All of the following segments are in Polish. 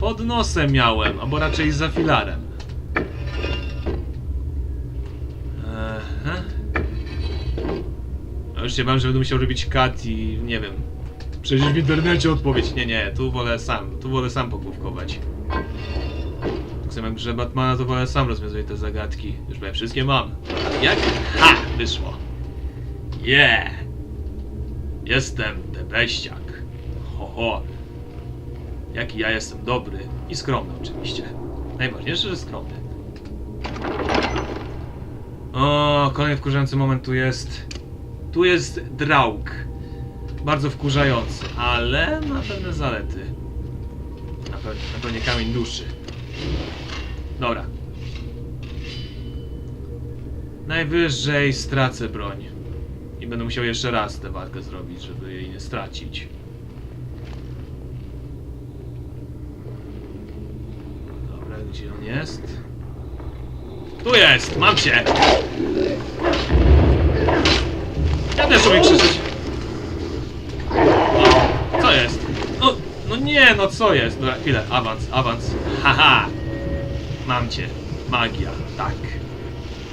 Pod nosem miałem, albo raczej za filarem. Aha. Już się bałem, że będę musiał robić kat i nie wiem. Przecież w internecie odpowiedź. Nie, nie, tu wolę sam, tu wolę sam pogłówkować. Tak samo jak grze Batmana, to wolę sam rozwiązuję te zagadki. Już prawie wszystkie mam. Jak? Ha! Wyszło. Yeah! Jestem debeściak. Ho, ho. Jaki ja jestem dobry i skromny oczywiście. Najważniejsze, że skromny. O, kolejny wkurzający moment tu jest. Tu jest draug. Bardzo wkurzający, ale ma pewne zalety. Na, pe na pewnie kamień duszy. Dobra. Najwyżej stracę broń. I będę musiał jeszcze raz tę walkę zrobić, żeby jej nie stracić. Dobra, gdzie on jest? Tu jest! Mam cię! Ja też krzyczeć. O, co jest? No, no nie, no co jest? Dobra, chwilę, awans, awans. Haha! Mam cię. Magia, tak.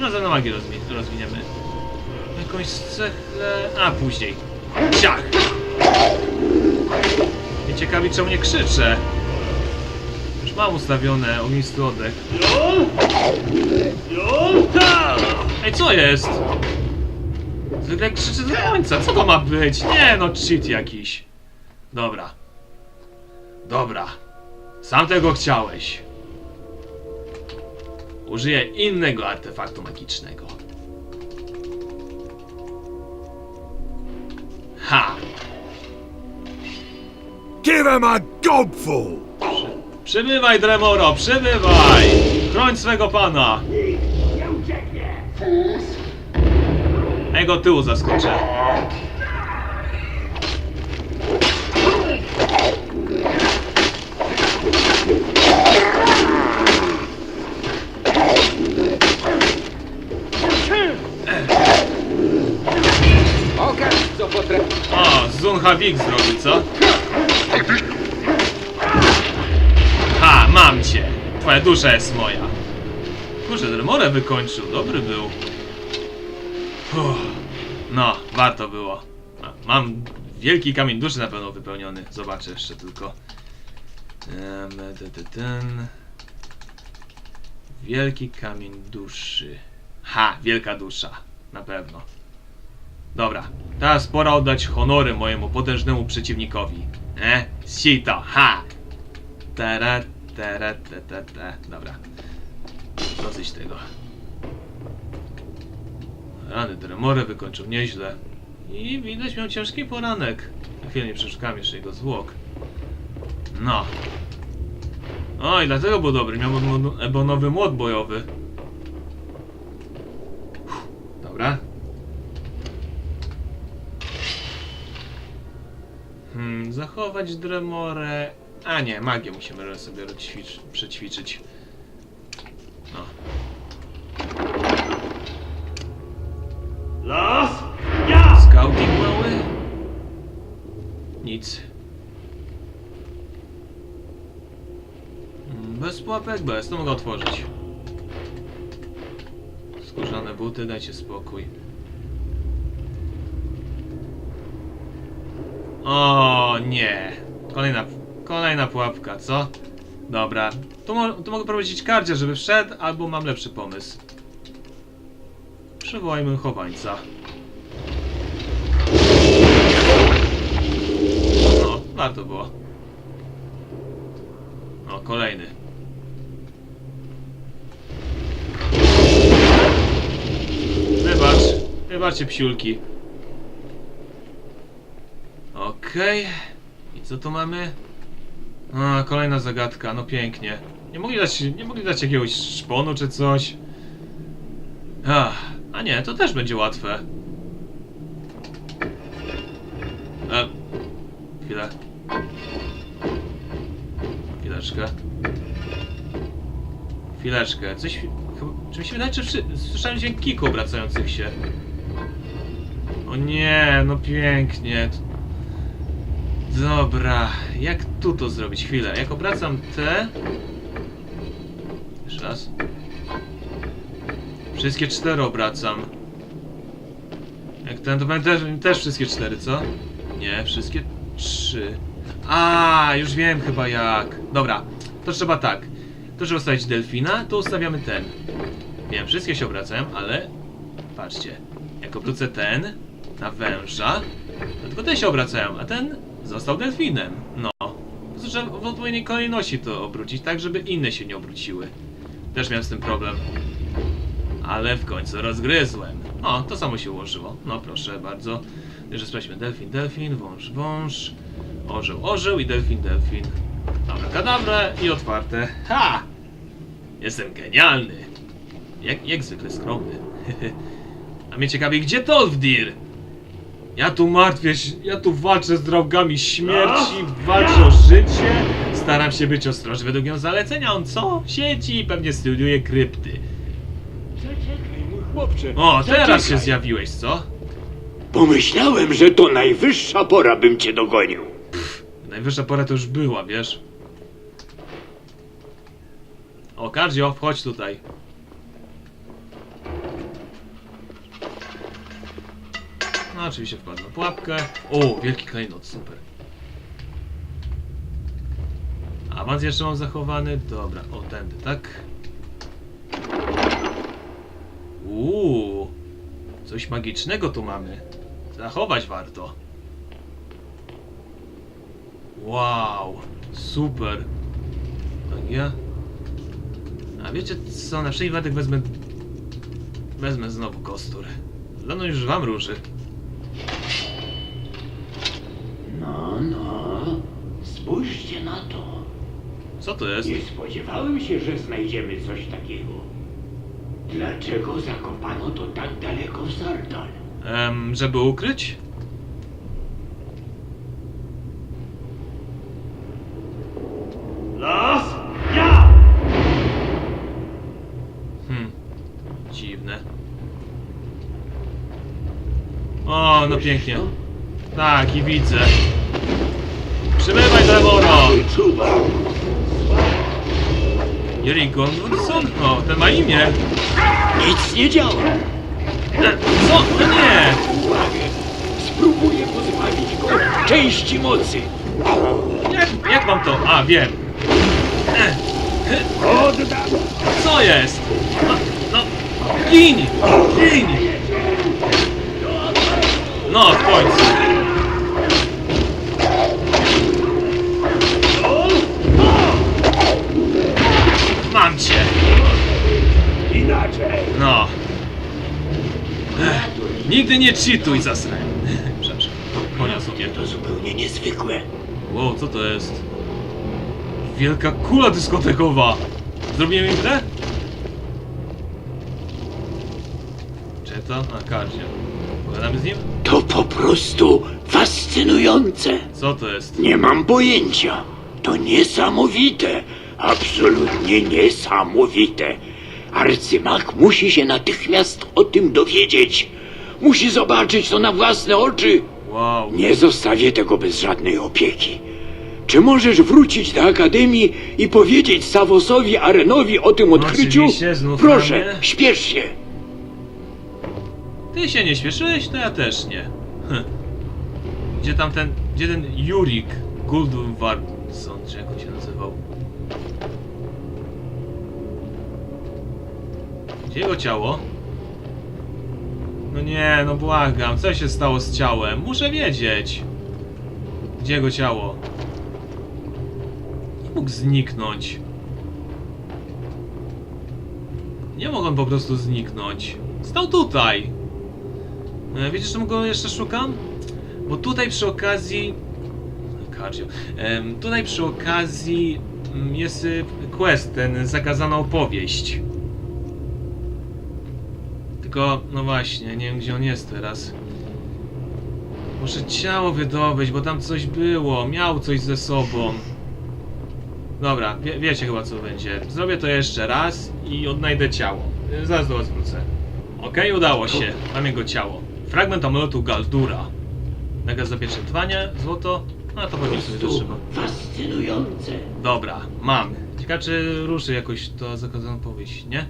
No za magię rozwi rozwiniemy. Jakąś cechę... A, później. Ciach! Mnie ciekawi, czemu nie krzyczę. Mam ustawione ognisty oddech. Ej, co jest? Zwykle krzyczy do końca, co to ma być? Nie no, cheat jakiś. Dobra. Dobra. Sam tego chciałeś. Użyję innego artefaktu magicznego. Ha! Give him a gobful! Przybywaj, Dremoro, przybywaj! Chroń swego pana! A jego tyłu zaskoczę. Pokaż, co potrafisz. O, Zunhavik zrobi, co? Twoja dusza jest moja. Kurczę, Dremorę wykończył, dobry był. Uff. No, warto było. Mam wielki kamień duszy na pewno wypełniony. Zobaczę jeszcze tylko. Ten. Wielki kamień duszy. Ha, wielka dusza. Na pewno. Dobra, teraz pora oddać honory mojemu potężnemu przeciwnikowi. E? Sita, ha! Tara, tara, te, te, te. Dobra. Dosyć tego. Rany Tremory wykończył nieźle. I widać miał ciężki poranek. Na chwilę nie przeszukałem jeszcze jego zwłok. No. O, i dlatego był dobry. Miał ebono- ebonowy młot bojowy. Uff, Dobra. Hmm, zachować dremorę. A nie, magię musimy sobie rozćwicz- przećwiczyć. No. Los? Ja! Scouting mały? Nic. Mm, Bez pułapek, bez, to mogę otworzyć. Skórzane buty, dajcie spokój. O nie. Kolejna, kolejna pułapka, co? Dobra. Tu, mo tu mogę prowadzić kardzie, żeby wszedł, albo mam lepszy pomysł. Przywołajmy chowańca. No, warto było. O, kolejny. Wybacz. Wybaczcie psiulki. Okej. I co tu mamy? A, kolejna zagadka, no pięknie. Nie mogli dać, nie mogli dać jakiegoś szponu czy coś. Ach, a nie, to też będzie łatwe. E, chwilę. Chwileczkę. Chwileczkę. Coś. Chyba, czy mi się wydaje, czy słyszałem dźwięk kiku obracających się? O nie, no pięknie. Dobra, jak tu to zrobić? Chwilę, jak obracam te... Jeszcze raz. Wszystkie cztery obracam. Jak ten, to będę też, też wszystkie cztery, co? Nie, wszystkie trzy. A, już wiem chyba jak. Dobra, to trzeba tak. To trzeba ustawić delfina, to ustawiamy ten. Wiem, wszystkie się obracają, ale... Patrzcie. Jak obrócę ten na węża, to tylko te się obracają, a ten został delfinem. No. Trzeba w odpowiedniej kolejności to obrócić, tak żeby inne się nie obróciły. Też miałem z tym problem. Ale w końcu rozgryzłem. O, to samo się ułożyło. No proszę bardzo. Jeszcze sprawdźmy. Delfin, delfin, wąż, wąż. Orzeł, orzeł i delfin, delfin. Dobra, kadabra i otwarte. Ha! Jestem genialny. Jak, jak zwykle skromny. A mnie ciekawi, gdzie Tolfdir? Ja tu martwię się, ja tu walczę z drogami śmierci, walczę o życie. Staram się być ostrożny według ją zalecenia. On co? Sieci, pewnie studiuje krypty. Zaczekaj, mój chłopcze. O, teraz zaczekaj. się zjawiłeś, co? Pomyślałem, że to najwyższa pora, bym cię dogonił. Najwyższa pora to już była, wiesz? O, Kardzio, wchodź tutaj. No, oczywiście wpadł na pułapkę. O, wielki klejnot, super. Awans jeszcze mam zachowany. Dobra, o, tędy, tak? Uuu, coś magicznego tu mamy. Zachować warto. Wow, super. Ja. A wiecie co, na wszelki wypadek wezmę... Wezmę znowu kostur. Mnie już wam róży. No. Spójrzcie na to. Co to jest? Nie spodziewałem się, że znajdziemy coś takiego. Dlaczego zakopano to tak daleko w Sardal? Em, żeby ukryć? Los? Ja! Hmm. Dziwne. O, no pięknie. Tak, i widzę. Przybywaj, Trevoro! Yuri Gunnarsson? O, ten ma imię. Nic nie działa. E, Co? No nie! Uwagę. Spróbuję pozbawić go części mocy. Jak, jak mam to? A, wiem. E, Oddam. Co jest? No, no, gin! Gin! No, w końcu. Mam cię. Inaczej. No. Ech, nigdy nie cheatuj, zasrałem. Przepraszam. Poniosło mnie. To zupełnie niezwykłe. Wow, co to jest? Wielka kula dyskotekowa! Zrobimy im grę? Czy to? A, Kardzie. Pogadamy z nim? To po prostu fascynujące. Co to jest? Nie mam pojęcia. To niesamowite. Absolutnie niesamowite. Arcymag musi się natychmiast o tym dowiedzieć. Musi zobaczyć to na własne oczy. Wow. Nie zostawię tego bez żadnej opieki. Czy możesz wrócić do Akademii i powiedzieć Savosowi Arenowi o tym odkryciu? oczywiście, znów na Proszę, mnie. śpiesz się. Ty się nie śpieszyłeś? To ja też nie. Hm. Gdzie tam ten... Gdzie ten Jurik Guldwardson, czy jak Gdzie jego ciało? No nie, no błagam, co się stało z ciałem? Muszę wiedzieć. Gdzie jego ciało? Nie mógł zniknąć. Nie mógł on po prostu zniknąć. Stał tutaj. E, Wiecie, czemu go jeszcze szukam? Bo tutaj przy okazji... Cardio. Tutaj przy okazji mm, jest y, quest, ten zakazana opowieść. Tylko, no właśnie, nie wiem gdzie on jest teraz. Muszę ciało wydobyć, bo tam coś było. Miał coś ze sobą. Dobra, wie, wiecie chyba co będzie. Zrobię to jeszcze raz i odnajdę ciało. Y, Zaraz do was wrócę. Okej, udało się. Mam jego ciało. Fragment amuletu Galdura. Naga zapieczętowania, złoto. No to chodzi sobie to trzeba. fascynujące. Dobra, mam. Ciekawe czy ruszy jakoś to zakazaną powieść, nie?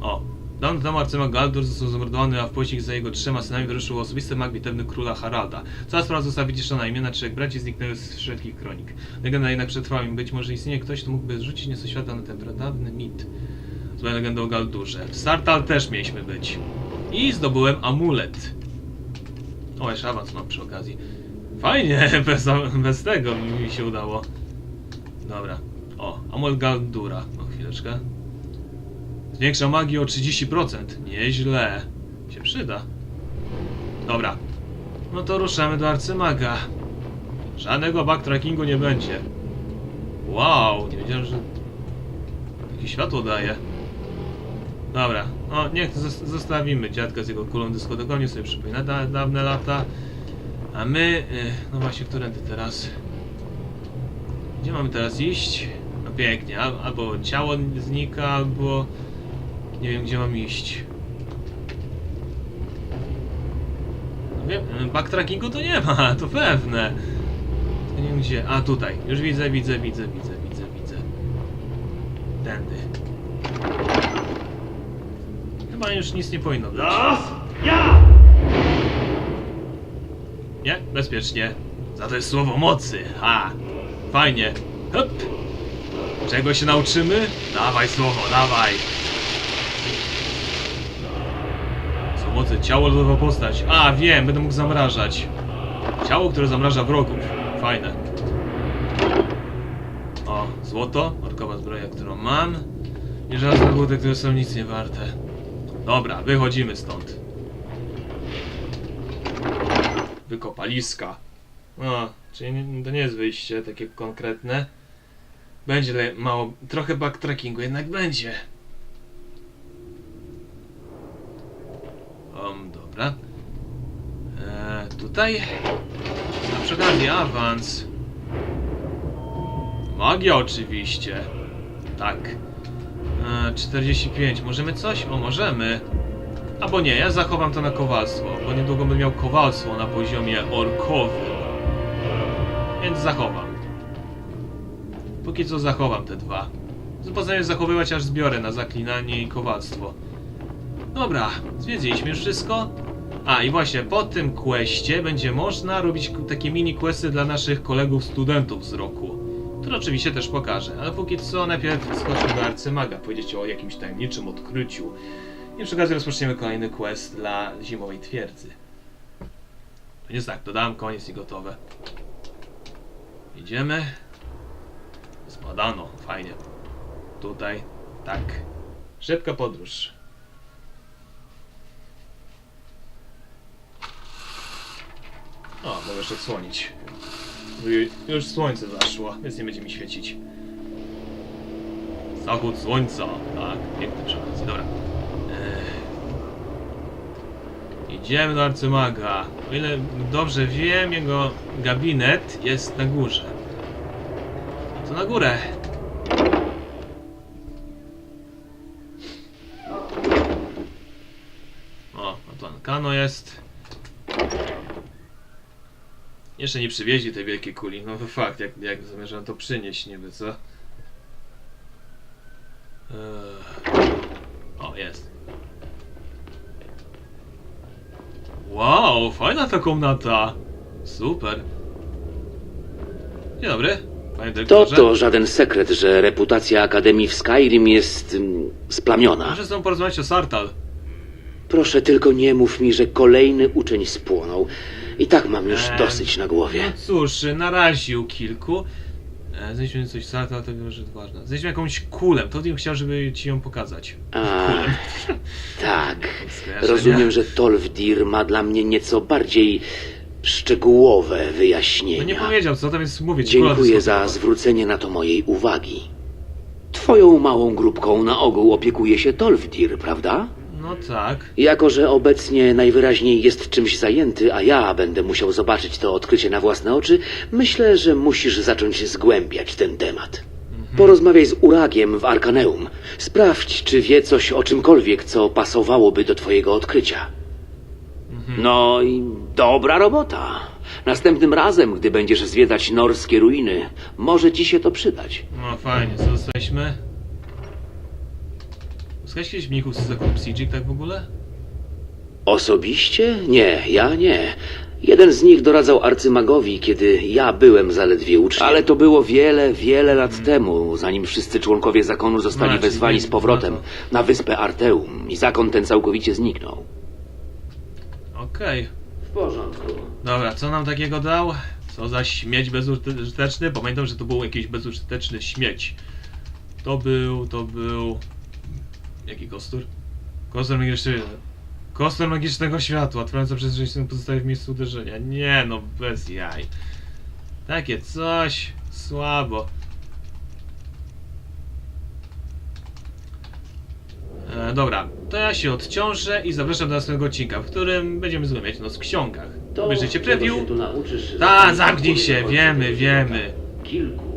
O. Dom arcymag Galdur został zamordowany, a w pościg za jego trzema synami wyruszył osobisty mag bitewny króla Haralda. Cała sprawa została wyciszona, imiona trzech braci zniknęły z wszelkich kronik. Legenda jednak przetrwała i być może istnieje ktoś, kto mógłby zrzucić nieco światła na ten pradawny mit. Zła legenda o Galdurze. W Sartal też mieliśmy być. I zdobyłem amulet. O, jeszcze awans mam przy okazji. Fajnie, bez, bez tego mi się udało. Dobra. O, amulet Galdura. O, chwileczkę. Zwiększa magię o 30%. Nieźle. Się przyda. Dobra. No to ruszamy do arcymaga. Żadnego backtrackingu nie będzie. Wow, nie wiedziałem, że takie światło daje. Dobra, no niech zos- zostawimy dziadka z jego kulą dyskotekową, niech sobie przypomina da dawne lata. A my, y, no właśnie, którędy teraz? Gdzie mamy teraz iść? No pięknie, al albo ciało znika, albo nie wiem gdzie mam iść. No wiem, y, backtrackingu to nie ma, to pewne. Tylko nie wiem gdzie, a tutaj, już widzę, widzę, widzę, widzę, widzę, widzę. Tędy. Chyba już nic nie powinno być. Nie, bezpiecznie. Za to jest słowo mocy. Ha! Fajnie. Hop! Czego się nauczymy? Dawaj słowo, dawaj! Słowo mocy, ciało lodowa postać. A, wiem, będę mógł zamrażać. Ciało, które zamraża wrogów. Fajne. O, złoto, orkowa zbroja, którą mam. I żadne złote, które są nic nie warte. Dobra, wychodzimy stąd. Wykopaliska. O, czyli to nie jest wyjście takie konkretne. Będzie mało, trochę backtrackingu jednak będzie. Dobra. Eee, tutaj? A przy okazji awans. Magia oczywiście. Tak. Eee, 45. Możemy coś? O, możemy. Albo nie, ja zachowam to na kowalstwo, bo niedługo będę miał kowalstwo na poziomie orkowym. Więc zachowam. Póki co zachowam te dwa. Pozostanie zachowywać aż zbiorę na zaklinanie i kowalstwo. Dobra, zwiedziliśmy wszystko. A i właśnie, po tym questie będzie można robić takie mini questy dla naszych kolegów studentów z roku. Które oczywiście też pokażę, ale póki co najpierw skoczmy do arcymaga, powiedzieć o jakimś tajemniczym odkryciu. I przy okazji rozpoczniemy kolejny quest dla zimowej twierdzy. Więc tak, dodałem koniec i gotowe. Idziemy. Zbadano, fajnie. Tutaj, tak. Szybka podróż. O, mogę jeszcze odsłonić. Ju- Już słońce zaszło, więc nie będzie mi świecić. Zachód słońca. Tak, piękny przy. Dobra. Ech. Idziemy do arcymaga. O ile dobrze wiem, jego gabinet jest na górze. To na górę. O, a tu Ankano jest. Jeszcze nie przywieźli tej wielkiej kuli. No to fakt, jak, jak zamierzam to przynieść niby, co? Eee. O, jest. Wow, fajna ta komnata. Super. Dzień dobry, panie To dyrektorze. to żaden sekret, że reputacja Akademii w Skyrim jest mm, splamiona. Muszę z tobą porozmawiać o Sartal. Proszę tylko nie mów mi, że kolejny uczeń spłonął. I tak mam już Eee, dosyć na No głowie. cóż, naraził kilku. E, Znaleźliśmy coś Sartal, to że to ważne. Znaleźliśmy jakąś kulę, to bym chciał, żeby ci ją pokazać. A, tak. Skojarzenia? Rozumiem, że Tolfdir ma dla mnie nieco bardziej szczegółowe No nie wyjaśnienia. powiedział co, to więc mówię ci. kula Dziękuję za dyskotekowa. zwrócenie na to mojej uwagi. Twoją małą grupką na ogół opiekuje się Tolfdir, prawda? No tak. Jako, że obecnie najwyraźniej jest czymś zajęty, a ja będę musiał zobaczyć to odkrycie na własne oczy, myślę, że musisz zacząć zgłębiać ten temat. Porozmawiaj z Uragiem w Arkaneum. Sprawdź, czy wie coś o czymkolwiek, co pasowałoby do twojego odkrycia. No i dobra robota. Następnym razem, gdy będziesz zwiedzać norskie ruiny, może ci się to przydać. No fajnie, co dostaliśmy? Słuchaj kiedyś mnichów z zakonu Psychic tak w ogóle? Osobiście? Nie, ja nie. Jeden z nich doradzał arcymagowi, kiedy ja byłem zaledwie uczniem. Ale to było wiele, wiele lat temu, zanim wszyscy członkowie zakonu zostali No, wezwani z powrotem no na wyspę Arteum i zakon ten całkowicie zniknął. Okej. W porządku. Dobra, co nam takiego dał? Co za śmieć bezużyteczny? Pamiętam, że to był jakiś bezużyteczny śmieć. To był, to był... Jaki kostur? Kostur magiczny... Kostur magicznego światła, trwająca przez 6 sekund pozostaje w miejscu uderzenia. Nie no, bez jaj. Takie coś... Słabo. E, dobra, to ja się odciążę i zapraszam do następnego odcinka, w którym będziemy zgłębiać nos w ksiągach. Obejrzyjcie preview. się tu nauczysz, Ta, zamknij się, wiemy, wiemy. Kilku.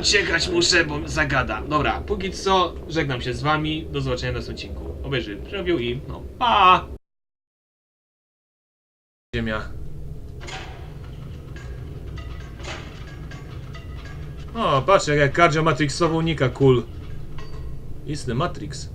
Uciekać muszę, bo zagada. Dobra, póki co żegnam się z wami. Do zobaczenia na odcinku. Obejrzyj preview i no, pa! Ziemia. O, patrz jak Cardio Matrixowo unika kul. Istny Matrix.